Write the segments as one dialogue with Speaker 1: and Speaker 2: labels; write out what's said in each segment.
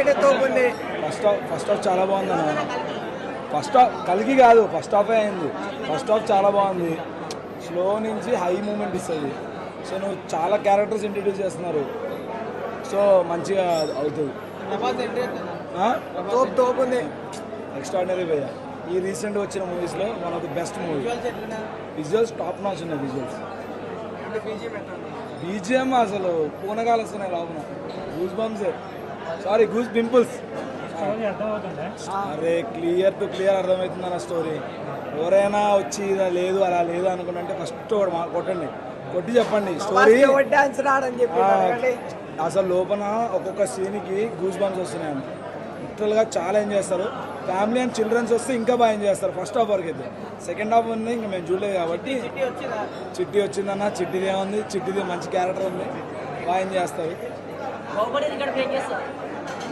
Speaker 1: First half first half చాలా బాగుంది అన్న. ఫస్ట్ హాఫ్ కలిగి కాదు ఫస్ట్ హాఫే అయింది. ఫస్ట్ హాఫ్ చాలా బాగుంది. స్లో నుంచి హై మూమెంట్ ఇస్తుంది. సో నువ్వు చాలా క్యారెక్టర్స్ ఇంట్రడ్యూస్ చేస్తున్నారు. సో మంచిగా అవుతుంది.
Speaker 2: తోపు తోపుంది.
Speaker 1: ఎక్స్ట్రాడినరీ భయ్య ఈ రీసెంట్ వచ్చిన మూవీస్లో మనకు best movie visuals top notch ఉన్నాయి విజువల్స్ బీజిఎం అసలు పూనగాలు వస్తున్నాయి లోపల. గూస్ బంప్సే సారీ గూస్ పింపుల్స్ అరే క్లియర్ టు క్లియర్ అర్థమవుతుంది అన్న స్టోరీ ఎవరైనా వచ్చి ఇలా లేదు అలా లేదు అనుకుంటే ఫస్ట్ కొట్టండి. కొట్టి చెప్పండి. స్టోరీ. అసలు లోపల ఒక్కొక్క సీన్కి గూస్ బంప్స్ వస్తున్నాయి లిటరల్గా చాలా ఎంజాయ్ చేస్తారు? ఫ్యామిలీ అండ్ చిల్డ్రన్స్ వస్తే ఇంకా బాగా ఎంజాయ్ చేస్తారు? ఫస్ట్ హాఫ్ వరకు అయితే. సెకండ్ హాఫ్ ఉంది ఇంకా మేము చూడలేదు కాబట్టి. చిట్టి వచ్చిందన్న చిట్టిది ఏముంది చిట్టిది మంచి క్యారెక్టర్ ఉంది. ఎంజాయ్ చేస్తారు?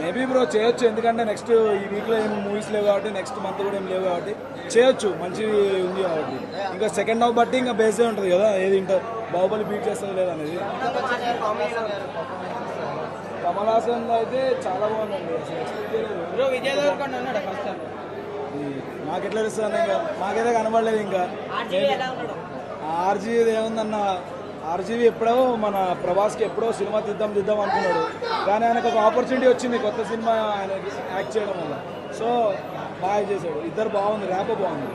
Speaker 1: మేబీ బ్రో చేయొచ్చు. ఎందుకంటే నెక్స్ట్ ఈ వీక్లో ఏం మూవీస్ లేవు కాబట్టి నెక్స్ట్ మంత్ కూడా ఏం లేవు కాబట్టి చేయొచ్చు. మంచి ఉంది కాబట్టి. ఇంకా సెకండ్ హాఫ్ బట్టి ఇంకా బేసే ఉంటుంది కదా ఏది ఇంకా బాహుబలి బీట్ చేస్తుంది లేదా అనేది. కమల్ హాసన్ అయితే చాలా బాగుందండి. ఈ మాకు ఎట్లా తెలుస్తుంది ఇంకా? మాకైతే కనబడలేదు ఇంకా. ఆర్జీ ఏముందన్న ఆర్జీవి ఎప్పుడో మన ప్రభాస్కి ఎప్పుడో సినిమా తీద్దాం తీద్దాం అనుకున్నాడు. కానీ ఆయనకు ఒక ఆపర్చునిటీ వచ్చింది కొత్త సినిమా ఆయన యాక్ట్ చేయడం వల్ల. సో బాగా చేశాడు. ఇద్దరు బాగుంది ర్యాప్ బాగుంది.